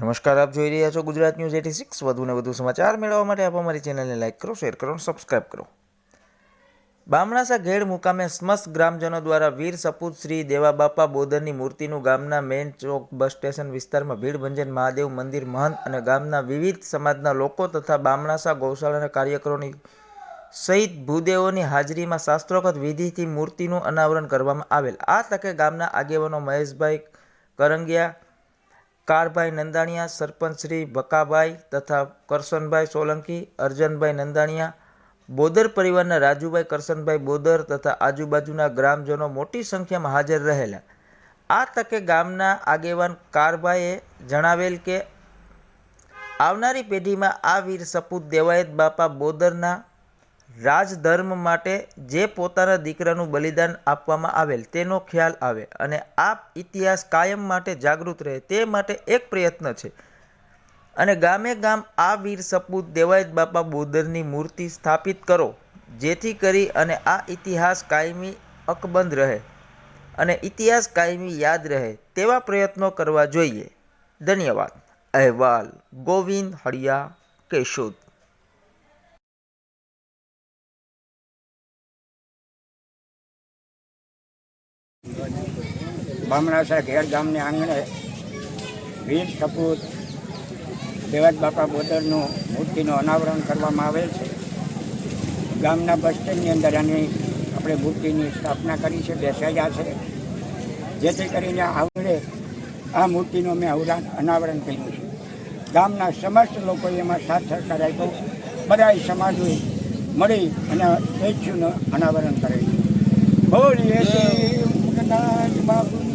નમસ્કાર, આપ જોઈ રહ્યા છો ગુજરાત ન્યૂઝ એટી સિક્સ. વધુને વધુ સમાચાર મેળવવા માટે આપ અમારી ચેનલને લાઇક કરો, શેર કરો અને સબસ્ક્રાઇબ કરો. બામણાસા ઘેડ મુકામે સમસ્ત ગ્રામજનો દ્વારા વીર સપૂત શ્રી દેવાબાપા બોદરની મૂર્તિનું ગામના મેઇન ચોક બસ સ્ટેશન વિસ્તારમાં ભીડભંજન મહાદેવ મંદિર મહંત અને ગામના વિવિધ સમાજના લોકો તથા બામણાસા ગૌશાળાના કાર્યકરોની સહિત ભૂદેવોની હાજરીમાં શાસ્ત્રોગત વિધિથી મૂર્તિનું અનાવરણ કરવામાં આવેલ. આ તકે ગામના આગેવાનો મહેશભાઈ કરંગિયા કાળભાઈ નંદાણીયા, સરપંચ શ્રી ભકાભાઈ તથા કરશનભાઈ સોલંકી, અર્જનભાઈ નંદાણીયા, બોદર પરિવારના રાજુભાઈ, કરશનભાઈ બોદર તથા આજુબાજુના ગ્રામજનો મોટી સંખ્યામાં હાજર રહેલા. આ તકે ગામના આગેવાન કારભાઈએ જણાવેલ કે, આવનારી પેઢીમાં આ વીર સપૂત દેવાયત બાપા બોદરના રાજધર્મ માટે જે પોતાના દીકરાનું બલિદાન આપવામાં આવેલ તેનો ખ્યાલ આવે અને આ ઇતિહાસ કાયમ માટે જાગૃત રહે તે માટે એક પ્રયત્ન છે. અને ગામે ગામ આ વીર સપૂત દેવાયત બાપા બોદરની મૂર્તિ સ્થાપિત કરો, જેથી કરી અને આ ઇતિહાસ કાયમી અકબંધ રહે અને ઇતિહાસ કાયમી યાદ રહે તેવા પ્રયત્નો કરવા જોઈએ. ધન્યવાદ. અહેવાલ, ગોવિંદ હળિયા, કેશોદ. બામણાસા ઘેર ગામને આંગણે વીર સપૂત, દેવાજ બાપા બોદરનું મૂર્તિનું અનાવરણ કરવામાં આવેલ છે. ગામના બસ સ્ટેન્ડની અંદર આની આપણે મૂર્તિની સ્થાપના કરી છે, બેસાડ્યા છે. જેથી કરીને આવડે આ મૂર્તિનું અમે અવરાન અનાવરણ કર્યું છે. ગામના સમસ્ત લોકોએ એમાં સાથ સહકાર આપ્યો. બધા સમાજોએ મળી અને એ અનાવરણ કરે છે બોલીએ શ્રી મુગનાથ બાપુ